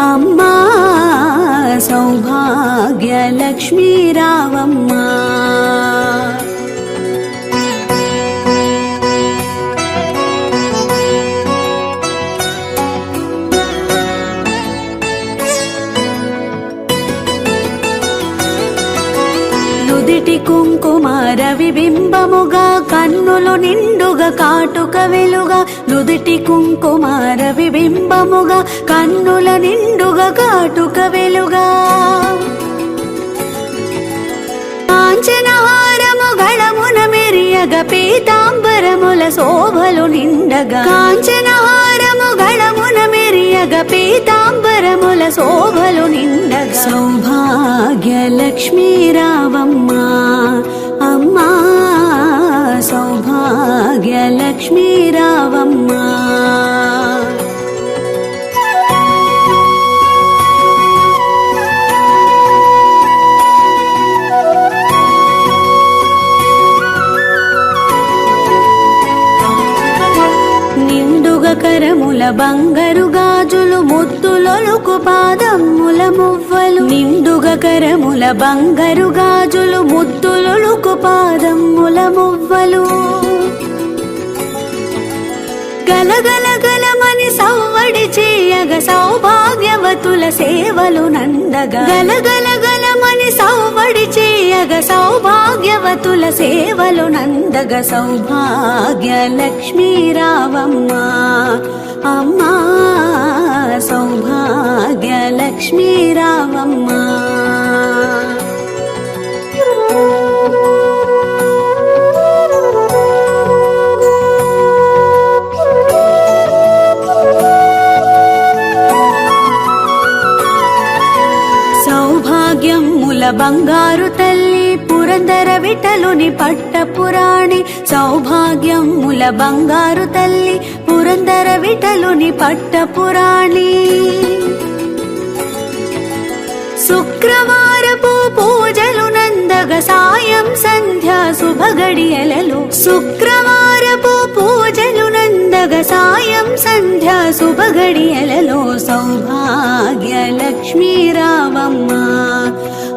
అమ్మా సౌభాగ్యలక్ష్మీ రావమ్మా. నుదిటి కుంకుమార విబింబముగా కన్నులు నిండుగా కాటుక వెలుగా నుదిటి కుంకుమార విబింబముగా కన్నుల నిండుగా కాటుక వెలుగా. కాంచనహారము గళమున మెరియగ పీతాంబరముల శోభలు నిండగా. కాంచనహారము గళమున మెరియగ పీతాంబరముల శోభలు నిండగా. సౌభాగ్య లక్ష్మీరావం బంగారు గాజులు ముత్తులొలుకు పాదమ్ముల మువ్వలు. నిండుగ కరముల బంగారు గాజులు ముత్తులొలుకు పాదమ్ముల మువ్వలు. గలగల గలమని సవ్వడి చేయగ సౌభాగ్యవతుల సేవలు నందగా. గలగల గలమని సవ్వడి సౌభాగ్యవతుల సేవలు నందగ సౌభాగ్య లక్ష్మీరావమ్మ అమ్మా సౌభాగ్య లక్ష్మీరావమ్మ బంగారు తల్లి పురందర విఠలుని పట్ట పురాణి సౌభాగ్యముల బంగారు తల్లి పురందర విఠలుని పట్ట పురాణి. శుక్రవారపు పూజలు నందగ సాయం సంధ్య శుభగడియలలో. శుక్రవారపు పూజలు నందగ సాయం సంధ్య శుభగడియలలో. సౌభాగ్య లక్ష్మీ రావమ్మా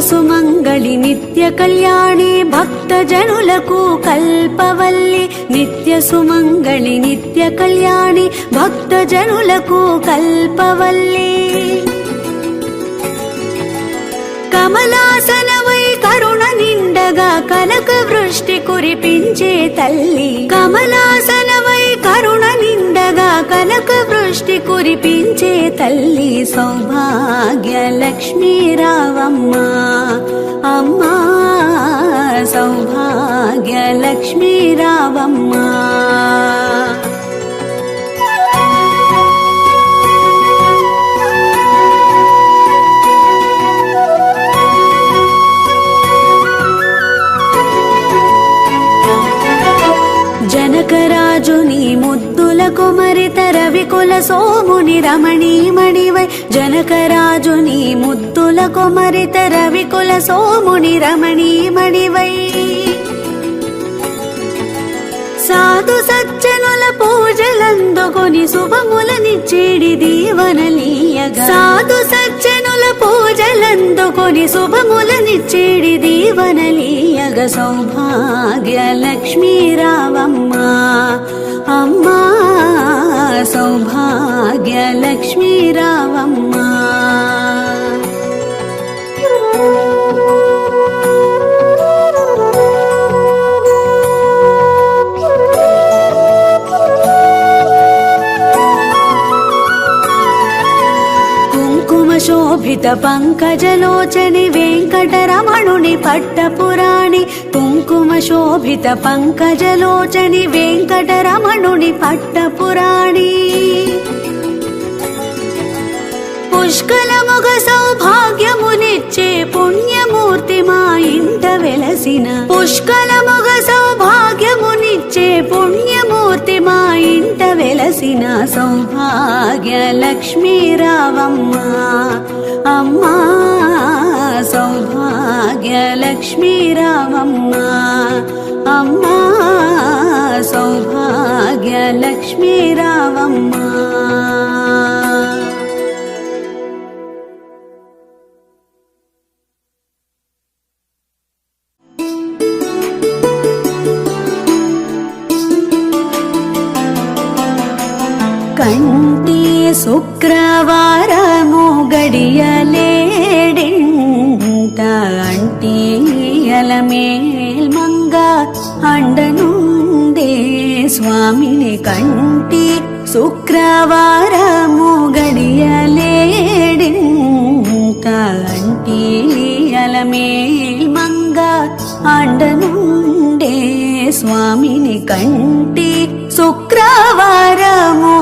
సుమంగళి నిత్య కళ్యాణి భక్త జనులకు కల్పవల్లి నిత్య సుమంగళి నిత్య కళ్యాణి భక్త జనులకు కల్పవల్లి. కమలాసనమై కరుణ నిండగా కనక వృష్టి కురిపించే తల్లి. కమలాసనమై కరుణ నిండగా కనక వృష్టి కురిపించే తల్లి సౌభాగ్య లక్ష్మీ రావమ్మా. అమ్మా సౌభాగ్య లక్ష్మీ రావమ్మా. ముద్దుల కుమరిత రవికుల సోముని రమణీమణివై జనకరాజుని ముద్దుల కుమరిత రవికుల సోముని రమణీమణివై సాధు సజ్జనుల పూజలందుకొని శుభములనిచ్చేడి దీవనలీయగా సాధు సజ్జనుల పూజలందుకొని శుభములనిచ్చేడి దీవనలీయగ సౌభాగ్య లక్ష్మీ రావమ్మా అమ్మా. సౌభాగ్య లక్ష్మీ రావమ్మా శోభిత పంకజలోచని వెంకటరమణుని పట్టపురాణి కుంకుమ శోభిత పంకజలోచని వెంకటరమణుని పట్టపురాణి. పుష్కలముగ సౌభాగ్యమునిచ్చే పుణ్యమూర్తి మా ఇంట వెలసిన. పుష్కలముగ సౌభాగ్యమునిచ్చే పుణ్యమూర్తి వెంట వెలసిన సౌభాగ్య లక్ష్మీ రావమ్మ అమ్మా సౌభాగ్య లక్ష్మీ రావమ్మ అమ్మా సౌభాగ్య లక్ష్మీ రావమ్మ కంటి శుక్రవారము గడియలేడింట. అంటీయల మేల్మంగ అండనుండే స్వామిని కంటి శుక్రవారము గడియలేడింట. అంటీయల మంగ అండనుండే స్వామిని కంటి శుక్రవారము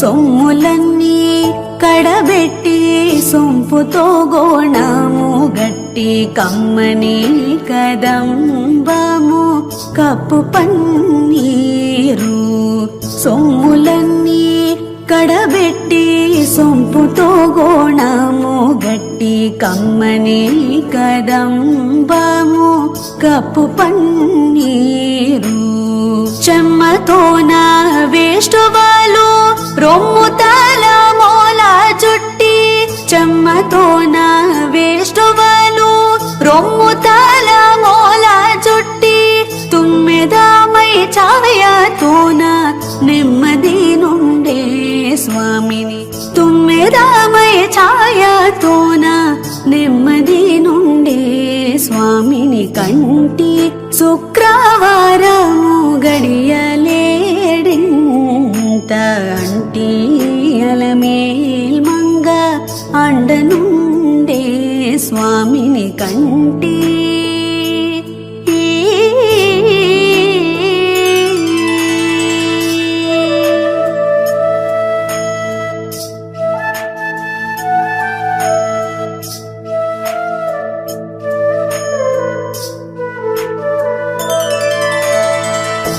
సొమ్ములన్నీ కడబెట్టి సొంపుతో గోణము గట్టి కమ్మని కదంబము కప్పు పన్నీరు సొమ్ములన్నీ కడబెట్టి సొంపుతో గోణము గట్టి కమ్మని కదంబము కప్పు పన్నీరు చెమ్మతో నా వేష్టువాలు రొమ్ము తల చుట్టి చెమ్మతోన వేష్టువాలు. రొమ్ము తల మోల చుట్టి తుమ్మెదామై చావయతోన నెమ్మది నుండే స్వామిని. తుమ్మెదామై ఛాయతోన నెమ్మది నుండే స్వామిని కంటి శుక్రవారము గడియలే. స్వామిని కంటే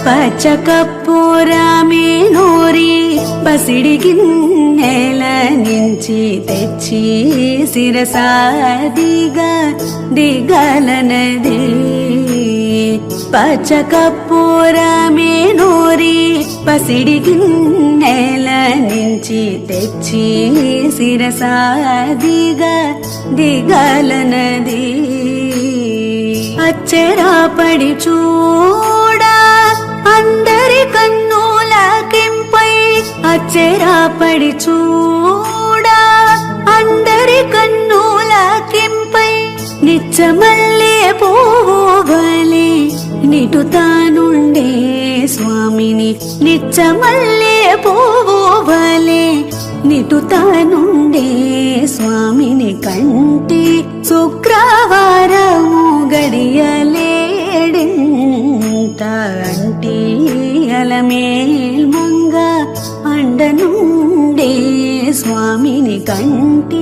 పచ్చకప్పురమే నూరి బసిడి గిన్నెల నుంచి తెచ్చి శిరసాదిగా దిగలనది. పచ్చకప్పురమే నూరి పసిడి గిన్నెల నుంచి తెచ్చి శిరసాదిగా దిగలనది. అచ్చరాపడి చూ అచ్చరాపడి చూడా అందరి కన్నులకింపై నిచ్చమల్లే పోవలే. నిటుతానుండే స్వామిని నిచ్చమల్లే పోవలే. నిటుతానుండే స్వామిని కంటి శుక్రవారము గడియలేడింట అంటే అలమే. స్వామిని కంటి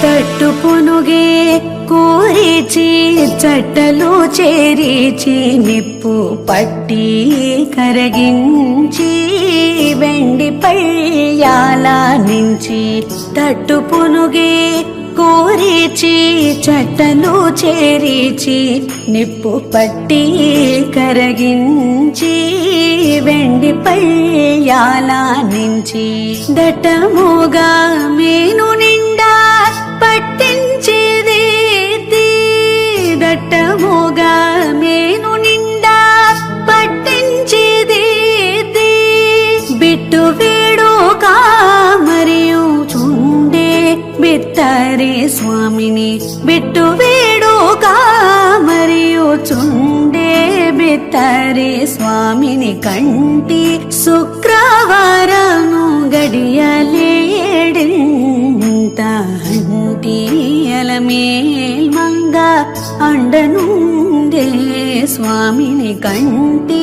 తట్టు పొనుగే కూరిచి చట్టలు చేరిచి నిప్పు పట్టి కరగించి వెండి పయ్యాల నుంచి తట్టు పునుగే కోరిచి చట్టలు చేరిచి నిప్పు పట్టి కరగించి వెండి పయ్యాల నుంచి దట్టముగా మేను మరియు చుండే బిత్తరి స్వామిని కంటి శుక్రవారము గడియలేడింత హంటి అలమేల్ మంగ అండనుండే స్వామిని కంటి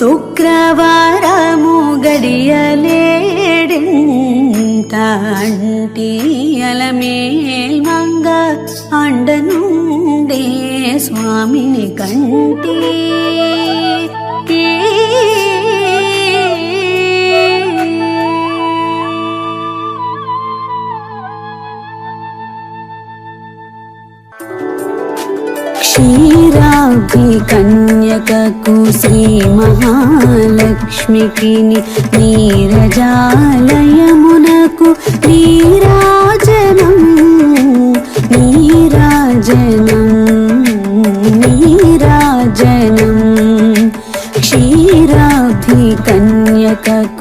శుక్రవారము గడియలేడింత అంటి అలమేల్ మంగ అండనుండే స్వామిని కంటే క్షీరాబ్ది కన్యకకు శ్రీ మహాలక్ష్మికి నీరజాలయమునకు నీరాజనం నీరాజనం.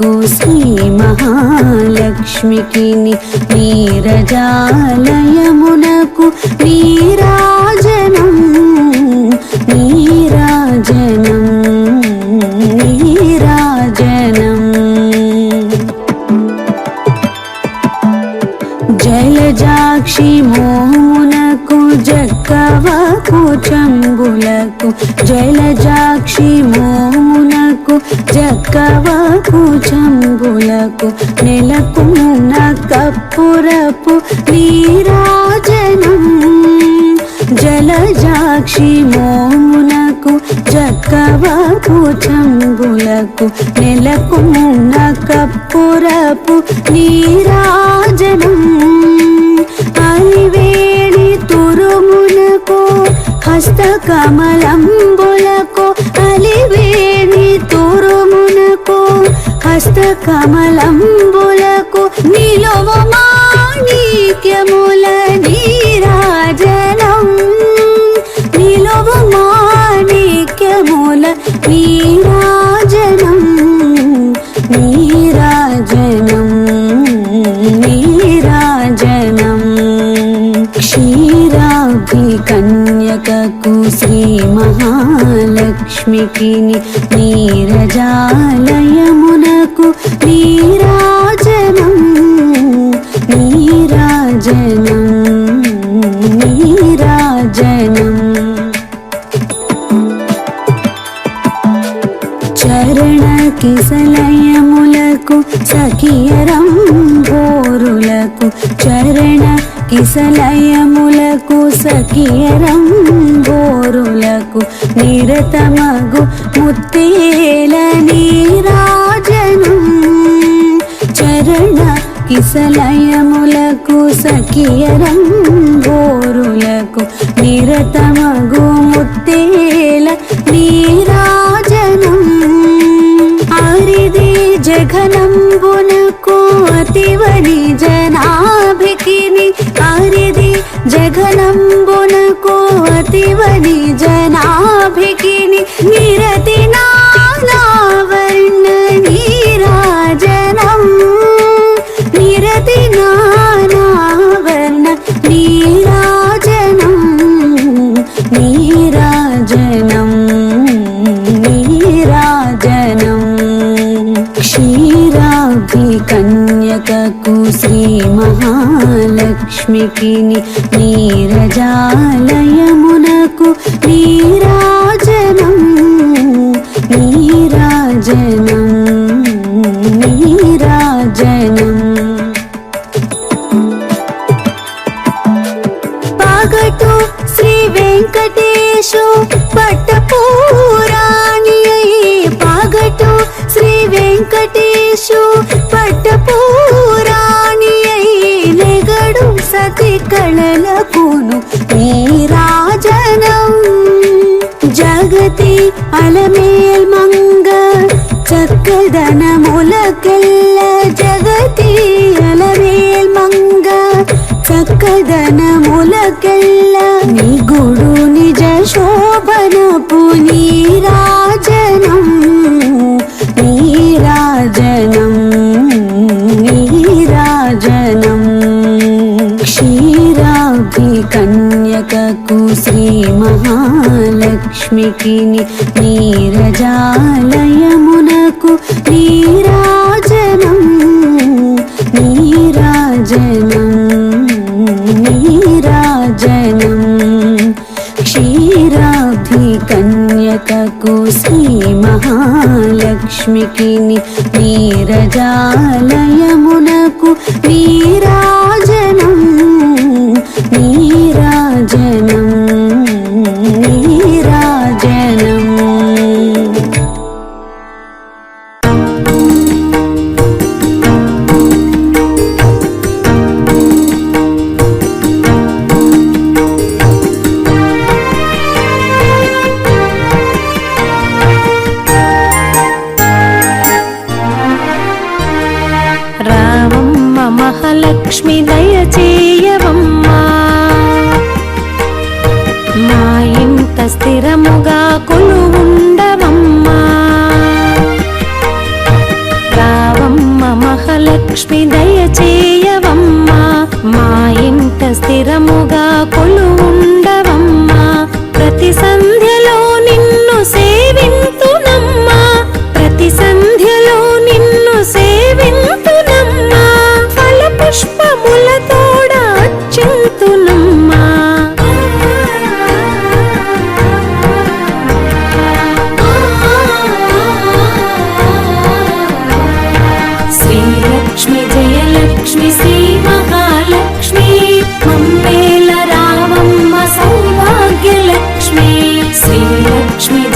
కన్యకకు శ్రీ మహాలక్ష్మికి నీరజాలయమునకు నీరాజనం నీరాజనం నీరాజనం. జలజాక్షి మోమునకు జక్కవ చంబులకు జలజాక్షి మోము జక్కవాకు జక్కవకు చంబులకు నెలకున్న కప్పురపు నీరాజనం. జలజాక్షి మోమునకు జక్కవకు చంబులకు నెలకున్న కప్పురపు నీరాజనం. అలివేణి తురుమునకు హస్తకమలంబులకు కలివేణి తురుమునకు హస్తకమలంబులకు నిలువ మాణిక్యముల నీరాజనం నిలువ మాణిక్యముల నీరాజనం మహాలక్ష్మికి నీరజాలయమునకు నీరాజనం నీరాజనం నీరాజనం. చరణ కిసలయములకు సఖియరం బోరులకు చరణ కిసలయములకు సఖియరం బోరులకు నిరతమగు ముత్తేల నీరాజను. చరణ కిసలయములకు సఖియరంగోరులకు నిరతమగు ముత్తేల నీరాజనం. ఆరిది జఘనంబునకు అతివని జనాభికిని. ఆరిది జఘనంబునకు అతివని జనా నిరతి నానావర్ణ నీరాజనం నిరతి నానావర్ణ నీరాజనం నీరాజనం నీరాజనం క్షీరాబ్ది కన్యకకు శ్రీ పగటు శ్రీ వెంకటేశు పట్టపూరాణి పగటు శ్రీ వెంకటేశు పట్టపూరాణి నెగడు సతి కళలకును నీరాజనం జగతి అలమేల్ మంగ చక్కదనములకెల్ల జగతి అలమేల్ మంగ కదనములకెళ్ళ నీ గుడు నిజ శోభనపు నీరాజనం నీరాజనం నీరాజనం. క్షీరాబ్ది కన్యకకు శ్రీ మహాలక్ష్మికి నీరజా వాకిని నీరజాలయమునకు నీరాజనం నీరాజనం. లక్ష్మి దయచేయవమ్మా మా ఇంట స్థిరముగా కొలు See Sleep, schmied.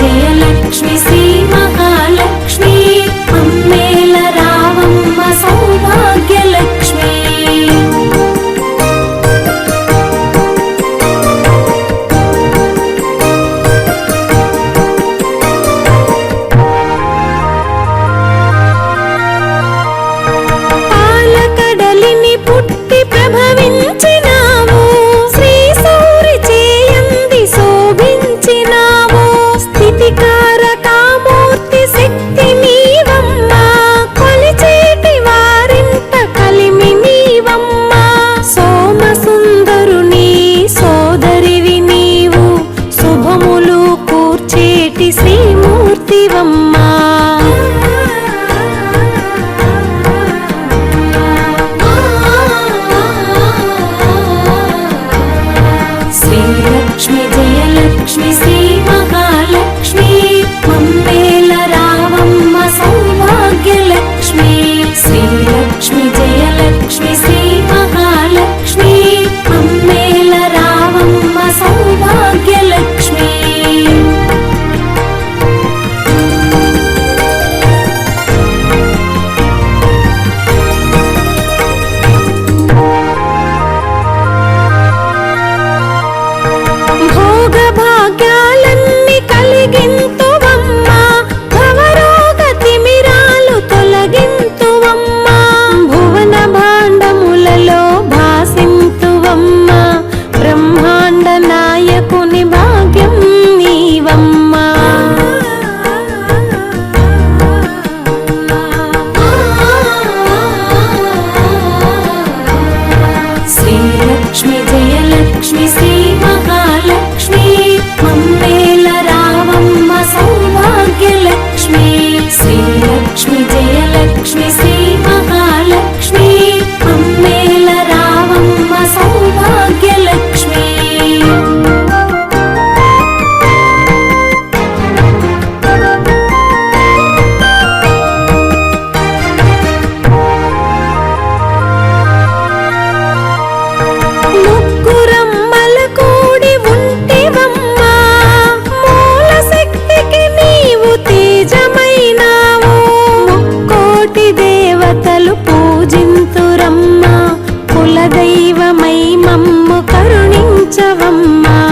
దైవమై మమ్ము కరుణించవమ్మా.